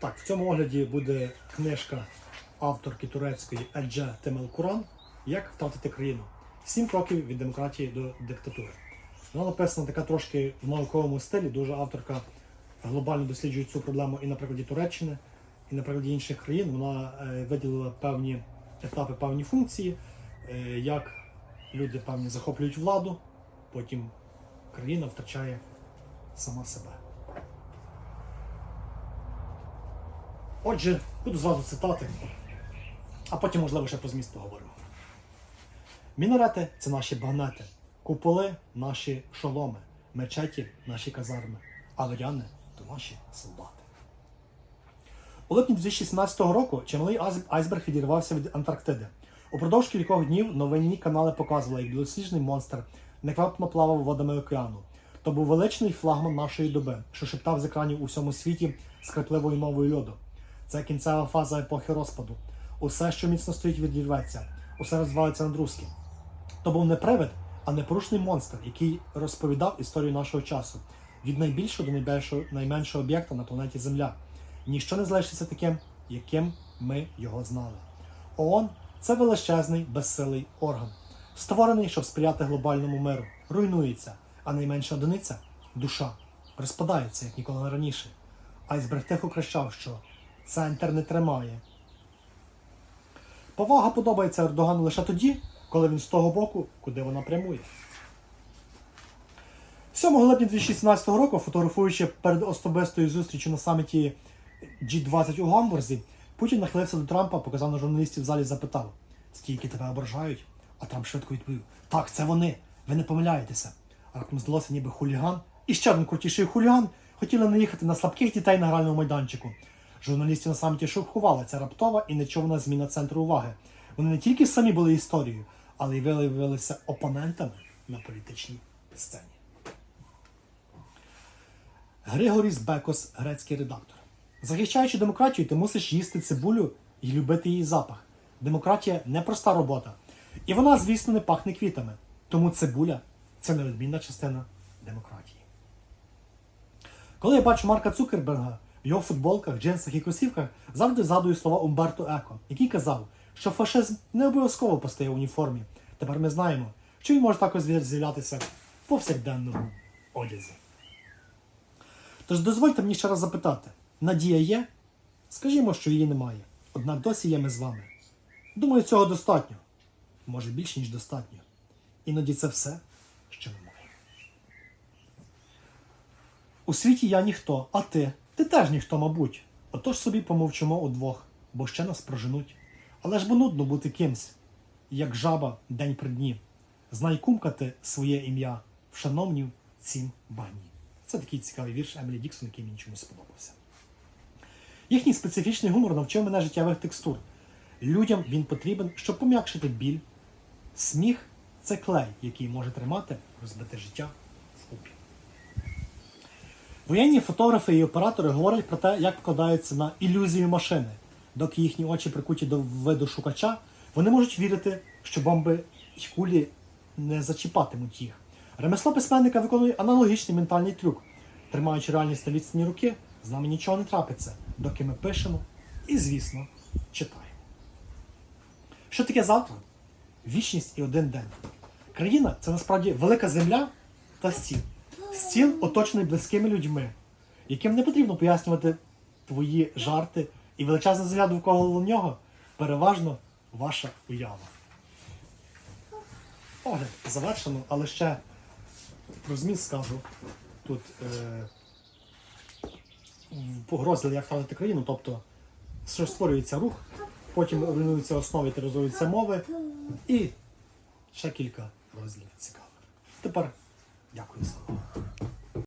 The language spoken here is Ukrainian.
Так, в цьому огляді буде книжка авторки турецької Едже Темел Куран Як втратити країну. Сім кроків від демократії до диктатури. Вона написана така трошки в науковому стилі. Дуже авторка глобально досліджує цю проблему і на прикладі Туреччини, і на прикладі інших країн. Вона е, виділила певні етапи, певні функції, е, як люди певні захоплюють владу, потім країна втрачає сама себе. Отже, буду зразу цитати, а потім, можливо, ще про зміст поговоримо. Мінарети це наші багнети, куполи наші шоломи, мечеті наші казарми, а варяни то наші солдати. У липні 2017 року чималий айсберг відірвався від Антарктиди. Упродовж кількох днів новинні канали показували, як білосніжний монстр неквапно плавав водами океану. То був величний флагман нашої доби, що шептав з екранів у всьому світі скрипливою мовою льоду. Це кінцева фаза епохи розпаду. Усе, що міцно стоїть, відірветься, усе розвалиться на друзки. То був не привид, а непорушний монстр, який розповідав історію нашого часу від найбільшого до найбільшого, найменшого об'єкта на планеті Земля. Ніщо не залишиться таким, яким ми його знали. ООН це величезний, безсилий орган, створений, щоб сприяти глобальному миру, руйнується, а найменша одиниця душа розпадається, як ніколи раніше. Айсберг тихо кричав, що центр не тримає. Повага подобається Ердогану лише тоді, коли він з того боку, куди вона прямує. 7 липня 2017 року, фотографуючи перед особистою зустрічю на саміті G20 у Гамбурзі, Путін нахилився до Трампа, показав на журналістів в залі, запитав: які тебе ображають? А Трамп швидко відповів: Так, це вони, ви не помиляєтеся. А раптом здалося, ніби хуліган. І ще один крутіший хуліган хотіли наїхати на слабких дітей на гральному майданчику. Журналістів на саміті шокувала ця раптова і нечовна зміна центру уваги. Вони не тільки самі були історією, але й виявилися опонентами на політичній сцені. Григоріс Бекос, грецький редактор. Захищаючи демократію, ти мусиш їсти цибулю і любити її запах. Демократія непроста робота. І вона, звісно, не пахне квітами. Тому цибуля це неодмінна частина демократії. Коли я бачу Марка Цукерберга його футболках, джинсах і кросівках, завжди згадую слова Умберто Еко, який казав, що фашизм не обов'язково постає в уніформі. Тепер ми знаємо, що він може також з'являтися в повсякденному одязі. Тож дозвольте мені ще раз запитати: надія є? Скажімо, що її немає. Однак досі є ми з вами. Думаю, цього достатньо. Може більше, ніж достатньо. Іноді це все, що ми маємо. У світі я ніхто, а ти. Ти теж ніхто, мабуть. Отож собі помовчимо удвох, бо ще нас проженуть. Але ж бо нудно бути кимсь, як жаба день при дні. Знай кумкати своє ім'я, вшановнів цім багні. Це такий цікавий вірш Емілі Діксон, який мені чомусь сподобався. Їхній специфічний гумор навчив мене життєвих текстур. Людям він потрібен, щоб пом'якшити біль. Сміх це клей, який може тримати розбите життя. Воєнні фотографи і оператори говорять про те, як вкладаються на ілюзію машини. Доки їхні очі прикуті до виду шукача, вони можуть вірити, що бомби й кулі не зачіпатимуть їх. Ремесло письменника виконує аналогічний ментальний трюк. Тримаючи реальність на відстані руки, з нами нічого не трапиться, доки ми пишемо і, звісно, читаємо. Що таке завтра? Вічність і один день. Країна це насправді велика земля та стіл. Стіл оточений близькими людьми, яким не потрібно пояснювати твої жарти і величезна земля довкола нього переважно ваша уява. Огляд завершено, але ще про зміст скажу. Тут е, розділі як втратити країну, тобто що створюється рух, потім руйнуються основи, тероризуються мови і ще кілька розділів цікавих. Тепер дякую увагу.